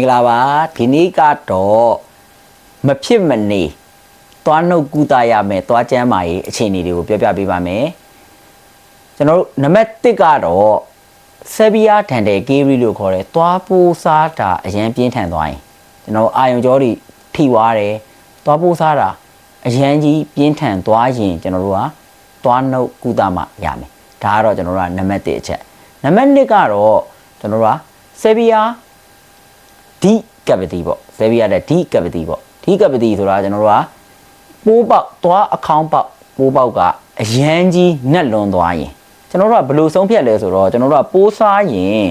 မင်္ဂလာပါဒီနေ့ကတော့မဖြစ်မနေသွားနှုတ်ကူတာရမယ်သွားကျမ်းမာရေးအခြေအနေတွေကိုပြောပြပေးပါမယ်ကျွန်တော်တို့နံပါတ်1ကတော့ဆက်ဘီယာဒန်တယ်ကေရီလို့ခေါ်တယ်သွားပိုးစားတာအရင်ပြင်းထန်သွားရင်ကျွန်တော်အာယုံကြောတွေထိသွားတယ်သွားပိုးစားတာအရင်ကြီးပြင်းထန်သွားရင်ကျွန်တော်တို့ကသွားနှုတ်ကူတာမှရမယ်ဒါကတော့ကျွန်တော်တို့ကနံပါတ်1အချက်နံပါတ်2ကတော့ကျွန်တော်တို့ကဆက်ဘီယာ ဒီကပတိပေါ့ဇေဘီရတဲ့ဒီကပတိပေါ့ဒီကပတိဆိုတာကျွန်တော်တို့ကပိုးပေါက်သွားအခေါင်းပေါက်ပိုးပေါက်ကအရန်ကြီးနက်လွန်သွားရင်ကျွန်တော်တို့ကဘယ်လိုဆုံးဖြတ်လဲဆိုတော့ကျွန်တော်တို့ကပိုးစားရင်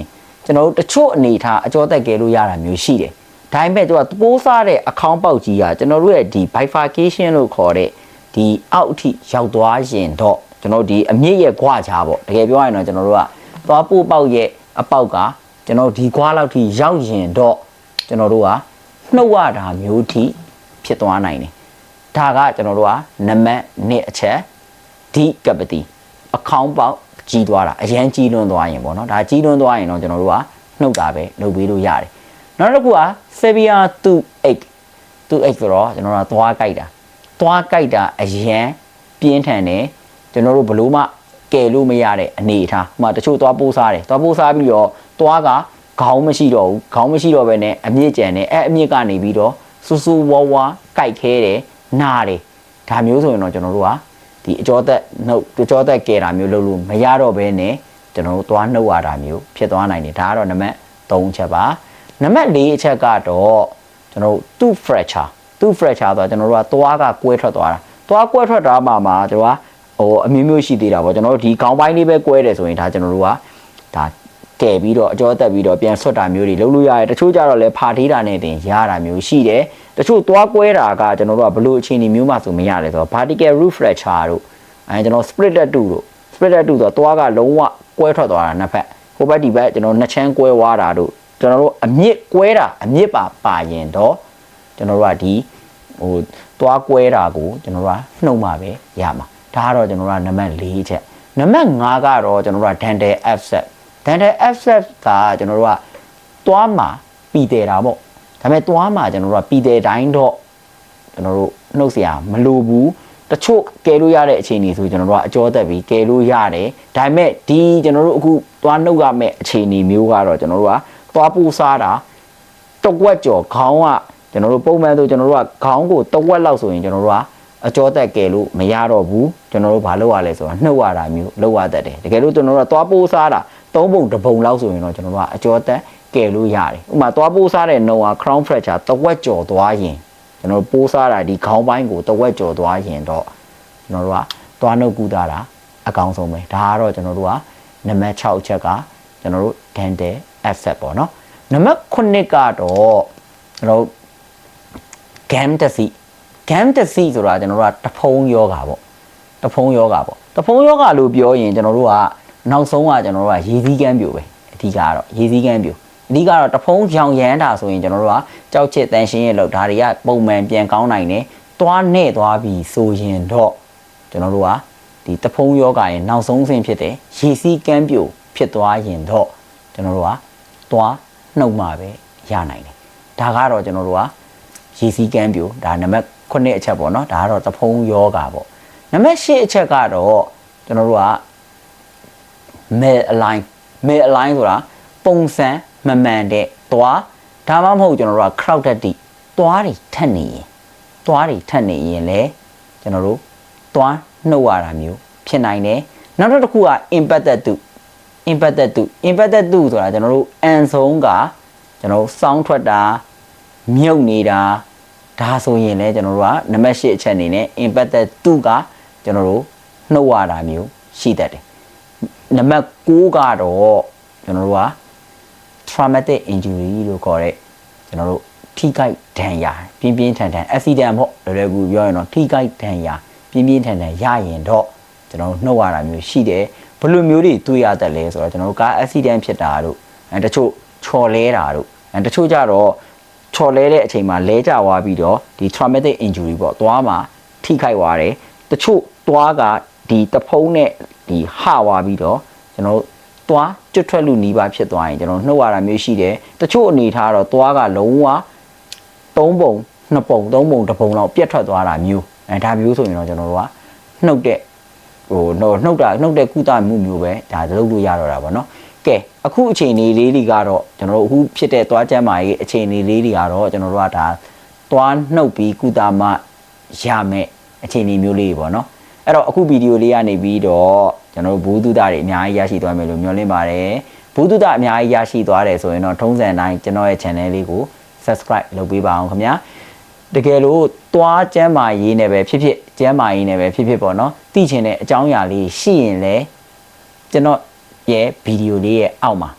ကျွန်တော်တို့တချို့အနေထားအကျော်တက်ကဲလို့ရတာမျိုးရှိတယ်ဒါပေမဲ့သူကပိုးစားတဲ့အခေါင်းပေါက်ကြီးကကျွန်တော်တို့ရဲ့ဒီ bifurcation လို့ခေါ်တဲ့ဒီအောက်အထိရောက်သွားရင်တော့ကျွန်တော်တို့ဒီအမြင့်ရဲ့ခွာချားပေါ့တကယ်ပြောရရင်တော့ကျွန်တော်တို့ကသွားပိုးပေါက်ရဲ့အပေါက်ကကျွန်တော်ဒီခွာလောက်ထိရောက်ရင်တော့ ကျွန်တော်တို့ကနှုတ်ရတာမျိုးထိဖြစ်သွားနိုင်တယ်ဒါကကျွန်တော်တို့ကနံပါတ်1အချက်ဒီကပတိအခေါင်းပေါက်ကြီးသွားတာအရန်ကြီးလွန်းသွားရင်ပေါ့နော်ဒါကြီးလွန်းသွားရင်တော့ကျွန်တော်တို့ကနှုတ်တာပဲလုပ်ပေးလို့ရတယ်နောက်တစ်ခုက severe to 8 to 8ဆိုတော့ကျွန်တော်တို့ကသွားကြိုက်တာသွားကြိုက်တာအရန်ပြင်းထန်တယ်ကျွန်တော်တို့ဘလို့မှကယ်လို့မရတဲ့အနေအထားဥပမာတချို့သွားပိုးစားတယ်သွားပိုးစားပြီးတော့သွားက ခေါင်းမရှိတော့ဘူးခေါင်းမရှိတော့ဘဲနဲ့အမြင့်ကျန်တယ်အဲ့အမြင့်ကနေပြီးတော့စူးစူးဝါဝါကြိုက်ခဲတယ်နားတယ်ဒါမျိုးဆိုရင်တော့ကျွန်တော်တို့ကဒီအကျော်သက်နှုတ်အကျော်သက်ကယ်တာမျိုးလုပ်လို့မရတော့ဘဲနဲ့ကျွန်တော်တို့သွားနှုတ်ရတာမျိုးဖြစ်သွားနိုင်တယ်ဒါကတော့နံပါတ်3ချက်ပါနံပါတ်4အချက်ကတော့ကျွန်တော်တို့ tooth fracture tooth fracture ဆိုတော့ကျွန်တော်တို့ကသွားကကွဲထွက်သွားတာသွားကွဲထွက်သွားမှမှာကျွန်တော်ကဟိုအမျိုးမျိုးရှိသေးတာပေါ့ကျွန်တော်တို့ဒီခေါင်းပိုင်းလေးပဲကွဲတယ်ဆိုရင်ဒါကျွန်တော်တို့ကဒါ ကဲပြီးတော့အကျော်တက်ပြီးတော့ပြန်ဆွတ်တာမျိုးတွေလုပ်လို့ရတယ်တချို့ကြတော့လည်းဖာထေးတာနဲ့တင်ရတာမျိုးရှိတယ်တချို့သွားကွဲတာကကျွန်တော်တို့ကဘလို့အခြေအနေမျိုးမှဆိုမရတယ်ဆိုတော့ vertical roof fracture တို့အဲကျွန်တော် splitter 2တို့ splitter 2ဆိုတော့သွားကလုံးဝကွဲထွက်သွားတာနှစ်ဖက်ဟိုဘက်ဒီဘက်ကျွန်တော်နှစ်ချမ်းကွဲသွားတာတို့ကျွန်တော်တို့အမြင့်ကွဲတာအမြင့်ပါပါရင်တော့ကျွန်တော်တို့ကဒီဟိုသွားကွဲတာကိုကျွန်တော်တို့ကနှုတ်မှာပဲရမှာဒါကတော့ကျွန်တော်တို့ကနံပါတ်4ချက်နံပါတ်5ကတော့ကျွန်တော်တို့က dental abscess dental abscess ကကျွန်တော်တို့ကသွားမှာပြည်တယ်တာပေါ့ဒါပေမဲ့သွားမှာကျွန်တော်တို့ကပြည်တယ်တိုင်းတော့ကျွန်တော်တို့နှုတ်เสียမလိုဘူးတချို့ကဲလို့ရတဲ့အခြေအနေဆိုကျွန်တော်တို့ကအကျော်သက်ပြီးကဲလို့ရတယ်ဒါပေမဲ့ဒီကျွန်တော်တို့အခုသွားနှုတ်ရမယ့်အခြေအနေမျိုးကတော့ကျွန်တော်တို့ကသွားပူစားတာတဝက်ကျော်ခေါင်းကကျွန်တော်တို့ပုံမှန်ဆိုကျွန်တော်တို့ကခေါင်းကိုတဝက်လောက်ဆိုရင်ကျွန်တော်တို့ကအကျော်သက်ကဲလို့မရတော့ဘူးကျွန်တော်တို့ဘာလုပ်ရလဲဆိုတော့နှုတ်ရတာမျိုးလုပ်ရတတ်တယ်တကယ်လို့ကျွန်တော်တို့ကသွားပိုးစားတာ သုံးပုံတစ်ပုံလောက်ဆိုရင်တော့ကျွန်တော်တို့ကအကျော်သက်ကဲလို့ရတယ်ဥပမာသွားပိုးစားတဲ့နှုတ်က crown fracture တဝက်ကျော်သွားရင်ကျွန်တော်တို့ပိုးစားတာဒီခေါင်းပိုင်းကိုတဝက်ကျော်သွားရင်တော့ကျွန်တော်တို့ကသွားနှုတ်ကူတာတာအကောင်းဆုံးပဲဒါကတော့ကျွန်တော်တို့ကနံပါတ်6ချက်ကကျွန်တော်တို့ dental asset ပေါ့နော်နံပါတ်9ကတော့ကျွန်တော်တို့ gam တစ်စီ gam တစ်စီဆိုတာကျွန်တော်တို့ကတဖုံးယောဂါပေါ့တဖုံးယောဂါပေါ့တဖုံးယောဂါလို့ပြောရင်ကျွန်တော်တို့က နောက်ဆုံးကကျွန်တော်တို့ကရေစည်းကမ်းပြိုပဲအဓိကကတော့ရေစည်းကမ်းပြိုအဓိကတော့တဖုံးကြောင်ရမ်းတာဆိုရင်ကျွန်တော်တို့ကကြောက်ချစ်တန်ရှင်းရဲ့လောက်ဒါတွေကပုံမှန်ပြန်ကောင်းနိုင်တယ်သွားနဲ့သွားပြီးဆိုရင်တော့ကျွန်တော်တို့ကဒီတဖုံးယောဂါရဲ့နောက်ဆုံးဆင့်ဖြစ်တဲ့ရေစည်းကမ်းပြိုဖြစ်သွားရင်တော့ကျွန်တော်တို့ကသွားနှုတ်မှာပဲရနိုင်တယ်ဒါကတော့ကျွန်တော်တို့ကရေစီးကမ်းပြိုဒါနံပါတ်9အချက်ပေါ့နော်ဒါကတော့တဖုံးယောဂါပေါ့နံပါတ်10အချက်ကတော့ကျွန်တော်တို့က male align male align ဆိုတာပုံစံမမှန်တဲ့သွားဒါမှမဟုတ်ကျွန်တော်တို့က crowded တိသွားတွေထက်နေရင်သွားတွေထက်နေရင်လေကျွန်တော်တို့သွားနှုတ်ရတာမျိုးဖြစ်နိုင်တယ်နောက်တစ်ခုက impacted တု impacted တု impacted တုဆိုတာကျွန်တော်တို့အန်ဆုံးကကျွန်တော်တို့စောင်းထွက်တာမြုပ်နေတာဒါဆိုရင်လည်းကျွန်တော်တို့ကနံပါတ်8အချက်အနေနဲ့ impacted တုကကျွန်တော်တို့နှုတ်ရတာမျိုးရှိတတ်တယ် နံပါတ်9ကတော့ကျွန်တော်တို့က traumatic injury လို့ခေါ်တဲ့ကျွန်တော်တို့ထိခိုက်ဒဏ်ရာပြင်းပြင်းထန်ထန် accident ပေါ့လွယ်လွယ်ကူပြောရင်တော့ထိခိုက်ဒဏ်ရာပြင်းပြင်းထန်ထန်ရရင်တော့ကျွန်တော်တို့နှုတ်ရတာမျိုးရှိတယ်ဘယ်လိုမျိုးတွေတွေ့ရတတ်လဲဆိုတော့ကျွန်တော်တို့ကား accident ဖြစ်တာတို့အဲတချို့ချော်လဲတာတို့အဲတချို့ကြတော့ချော်လဲတဲ့အချိန်မှာလဲကျသွားပြီးတော့ဒီ traumatic injury ပေါ့သွားမှာထိခိုက်သွားတယ်တချို့သွားကဒီတဖုံးနဲ့ ဒီဟွာပြီးတော့ကျွန်တော်တို့သွားကျွတ်ထွက်လူနီးပါးဖြစ်သွားရင်ကျွန်တော်နှုတ်ရတာမျိုးရှိတယ်တချို့အနေထားတော့သွားကလုံးဝ၃ပုံ2ပုံ3ပုံ1ပုံလောက်ပြတ်ထွက်သွားတာမျိုးအဲဒါမျိုးဆိုရင်တော့ကျွန်တော်တို့ကနှုတ်တဲ့ဟိုနှုတ်နှုတ်တာနှုတ်တဲ့ကုသမှုမျိုးပဲဒါလုပ်လို့ရတော့တာပေါ့နော်ကဲအခုအချိန်လေးလေးတွေကတော့ကျွန်တော်တို့အခုဖြစ်တဲ့သွားချမ်းမာရေးအချိန်လေးလေးတွေကတော့ကျွန်တော်တို့ကဒါသွားနှုတ်ပြီးကုသမှရမယ်အချိန်လေးမျိုးလေးပေါ့နော် အဲ့တော့အခုဗီဒီယိုလေးကနေပြီးတော့ကျွန်တော်တို့ဘူးတုဒတွေအများကြီးရရှိသွားမယ်လို့မျှော်လင့်ပါတယ်ဘူးတုဒအများကြီးရရှိသွားတယ်ဆိုရင်တော့ထုံးစံတိုင်းကျွန်တော်ရဲ့ channel လေးကို subscribe လုပ်ပေးပါအောင်ခင်ဗျာတကယ်လို့သွားကျမ်းမာရေးနဲ့ပဲဖြစ်ဖြစ်ကျမ်းမာရေးနဲ့ပဲဖြစ်ဖြစ်ပေါ့နော်သိချင်တဲ့အကြောင်းအရာလေးရှိရင်လည်းကျွန်တော်ရဲ့ဗီဒီယိုလေးရဲ့အောက်မှာ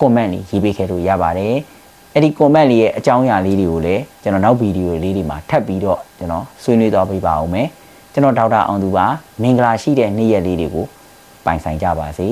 comment လေးရေးပေးခဲ့လို့ရပါတယ်အဲ့ဒီ comment လေးရဲ့အကြောင်းအရာလေးတွေကိုလည်းကျွန်တော်နောက်ဗီဒီယိုလေးတွေမှာထပ်ပြီးတော့ကျွန်တော်ဆွေးနွေးသွားပေးပါအောင်မယ် ကျွန်တော်ဒေါက်တာအောင်သူပါမင်္ဂလာရှိတဲ့နေ့ရက်လေးတွေကိုပိုင်ဆိုင်ကြပါစေ